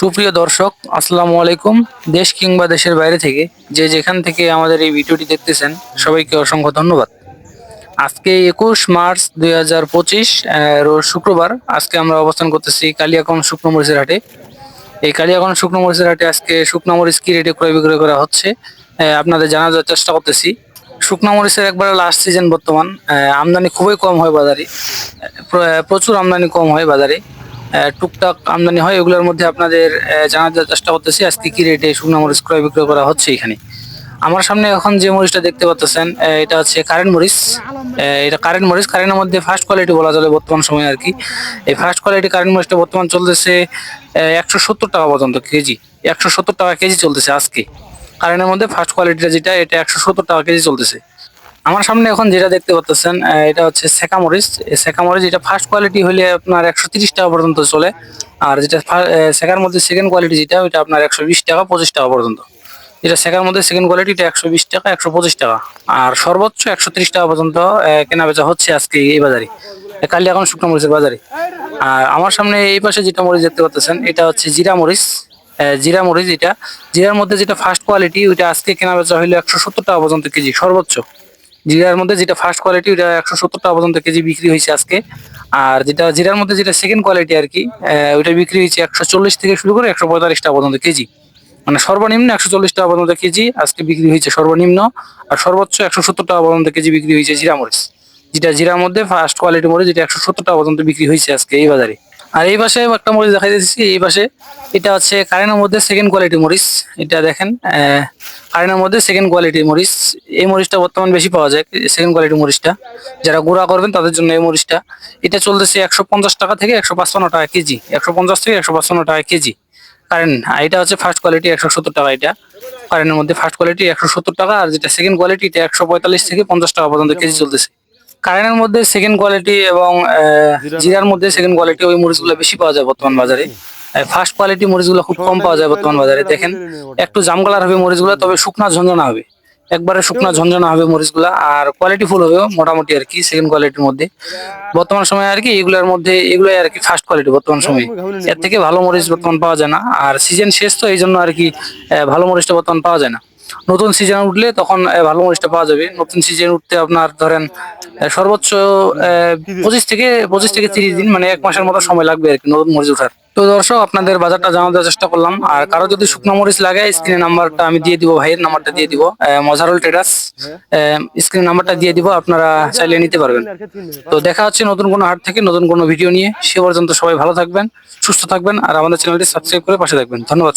সুপ্রিয় দর্শক, আসসালামু আলাইকুম। দেশ কিংবা দেশের বাইরে থেকে যে যেখান থেকে আমাদের এই ভিডিওটি দেখতেছেন, সবাইকে অসংখ্য ধন্যবাদ। আজকে একুশ মার্চ দুই হাজার পঁচিশ শুক্রবার আজকে আমরা অবস্থান করতেছি কালিয়াকম শুকনো মরিচের হাটে। এই কালিয়াকম শুকনো মরিচের হাটে আজকে শুকনো মরিচ কি রেটে ক্রয় বিক্রয় করা হচ্ছে আপনাদের জানার চেষ্টা করতেছি। শুকনো মরিচের একবারে লাস্ট সিজন বর্তমান আমদানি খুবই কম হয় বাজারে প্রচুর আমদানি কম হয় বাজারে। টুকটাক আমদানি হয়, এগুলোর মধ্যে আপনাদের জানার চেষ্টা করতেছি। আজকে কি রেটে শুকনো মরিচ ক্রয় বিক্রয় করা হচ্ছে এখানে? আমার সামনে এখন যে মরিচটা দেখতে পাচ্ছেন এটা হচ্ছে কারেন্ট মরিচ। এটা কারেন্ট মরিচ। কারেন্টের মধ্যে ফার্স্ট কোয়ালিটি বলা চলে বর্তমান সময়ে আর কি। এই ফার্স্ট কোয়ালিটি কারেন্ট মরিচটা বর্তমান চলতেছে একশো সত্তর টাকা পর্যন্ত কেজি। একশো সত্তর টাকা কেজি চলতেছে আজকে। কারেন্টের মধ্যে ফার্স্ট কোয়ালিটিটা যেটা, এটা একশো সত্তর টাকা কেজি চলতেছে। আমার সামনে এখন যেটা দেখতে পাচ্ছেন এটা হচ্ছে সেকা মরিচ। সেকা মরিচ, এটা ফার্স্ট কোয়ালিটি হলে আপনার একশো টাকা পর্যন্ত চলে। আর যেটা সেকার মধ্যে সেকেন্ড কোয়ালিটি যেটা, ওইটা আপনার একশো বিশ টাকা, পঁচিশ টাকা পর্যন্ত। যেটা সেকার মধ্যে সেকেন্ড কোয়ালিটি এটা একশো বিশ টাকা, একশো পঁচিশ টাকা। আর সর্বোচ্চ একশো তিরিশ টাকা পর্যন্ত কেনা বেচা হচ্ছে আজকে এই বাজারে। কালি এখন শুকনো মরিচের বাজারে। আর আমার সামনে এই পাশে যেটা মরিচ দেখতে পাচ্ছেন এটা হচ্ছে জিরা মরিচ। জিরা মরিচ এটা। জিরার মধ্যে যেটা ফার্স্ট কোয়ালিটি ওইটা আজকে কেনা বেচা হইল একশো সত্তর টাকা পর্যন্ত কেজি, সর্বোচ্চ। জিরার মধ্যে যেটা ফার্স্ট কোয়ালিটি ওটা একশো সত্তর টাকা পর্যন্ত কেজি বিক্রি হয়েছে আজকে। আর যেটা জিরার মধ্যে যেটা সেকেন্ড কোয়ালিটি আর কি ওইটা বিক্রি হয়েছে একশো চল্লিশ থেকে শুরু করে একশো পঁয়তাল্লিশ টাকা পর্যন্ত কেজি। মানে সর্বনিম্ন একশো চল্লিশ টাকা পর্যন্ত কেজি আজকে বিক্রি হয়েছে, সর্বনিম্ন। আর সর্বোচ্চ একশো সত্তর টাকা পর্যন্ত কেজি বিক্রি হয়েছে জিরা মরিচ। যেটা জিরার মধ্যে ফার্স্ট কোয়ালিটি মরিচ, যেটা একশো সত্তর টাকা পর্যন্ত বিক্রি হয়েছে আজকে এই বাজারে। আর এই পাশে একটা মরিচ দেখা যাচ্ছে এই পাশে এটা হচ্ছে কারেন্টের মধ্যে সেকেন্ড কোয়ালিটি মরিচ এটা দেখেন আহ, কারেন্টের মধ্যে সেকেন্ড কোয়ালিটি মরিচ এই মরিচটা বর্তমান বেশি পাওয়া যায় সেকেন্ড কোয়ালিটি মরিচটা। যারা গুঁড়া করবেন তাদের জন্য এই মরিচটা। এটা চলতেছে একশো পঞ্চাশ টাকা থেকে একশো পাঁচপান্ন টাকা কেজি একশো পঞ্চাশ থেকে একশো পাঁচপান্ন টাকা কেজি। কারেন্ট এটা হচ্ছে ফার্স্ট কোয়ালিটি একশো সত্তর টাকা এটা। কারেন্টের মধ্যে ফার্স্ট কোয়ালিটি একশো সত্তর টাকা আর যেটা সেকেন্ড কোয়ালিটি এটা একশো পঁয়তাল্লিশ থেকে পঞ্চাশ টাকা পর্যন্ত কেজি চলতেছে। কারেন্টের মধ্যে সেকেন্ড কোয়ালিটি এবং জিরার মধ্যে সেকেন্ড কোয়ালিটি ওই মরিচগুলো বেশি পাওয়া যায় বর্তমান বাজারে। ফার্স্ট কোয়ালিটি মরিচগুলো খুব কম পাওয়া যায় বর্তমান বাজারে দেখেন। একটু জাম কালার হবে মরিচগুলো তবে শুকনা ঝঞ্ঝনা হবে। একবারে শুকনা ঝঞ্ঝনা হবে মরিচগুলা আর কোয়ালিটি ফুল হবে মোটামুটি আর কি সেকেন্ড কোয়ালিটির মধ্যে। বর্তমান সময়ে আর কি এগুলোর মধ্যে এগুলোই আর কি ফার্স্ট কোয়ালিটি বর্তমান সময়ে। এর থেকে ভালো মরিচ বর্তমান পাওয়া যায় না আর সিজন শেষ তো এই জন্য আর কি ভালো মরিচটা বর্তমান পাওয়া যায় না। নতুন সিজন উঠলে তখন ভালো মরিচটা পাওয়া যাবে। নতুন সিজন উঠতে আপনার ধরেন সর্বোচ্চ পঁচিশ থেকে পঁচিশ থেকে তিরিশ দিন মানে এক মাসের মতো সময় লাগবে আর কি নতুন মরিচ ওঠার। তো দর্শক, আপনাদের বাজারটা জানার চেষ্টা করলাম। আর কারও যদি শুকনো মরিচ লাগে স্ক্রিনে নাম্বারটা আমি দিয়ে দিব, ভাইয়ের নাম্বারটা দিয়ে দিব মজারুল ট্রেডার্স স্ক্রিন নাম্বারটা দিয়ে দিব, আপনারা চাইলে নিতে পারবেন। তো দেখা হচ্ছে নতুন কোনো হাট থেকে, নতুন কোনো ভিডিও নিয়ে। সে পর্যন্ত সবাই ভালো থাকবেন, সুস্থ থাকবেন, আর আমাদের চ্যানেলটি সাবস্ক্রাইব করে পাশে থাকবেন। ধন্যবাদ।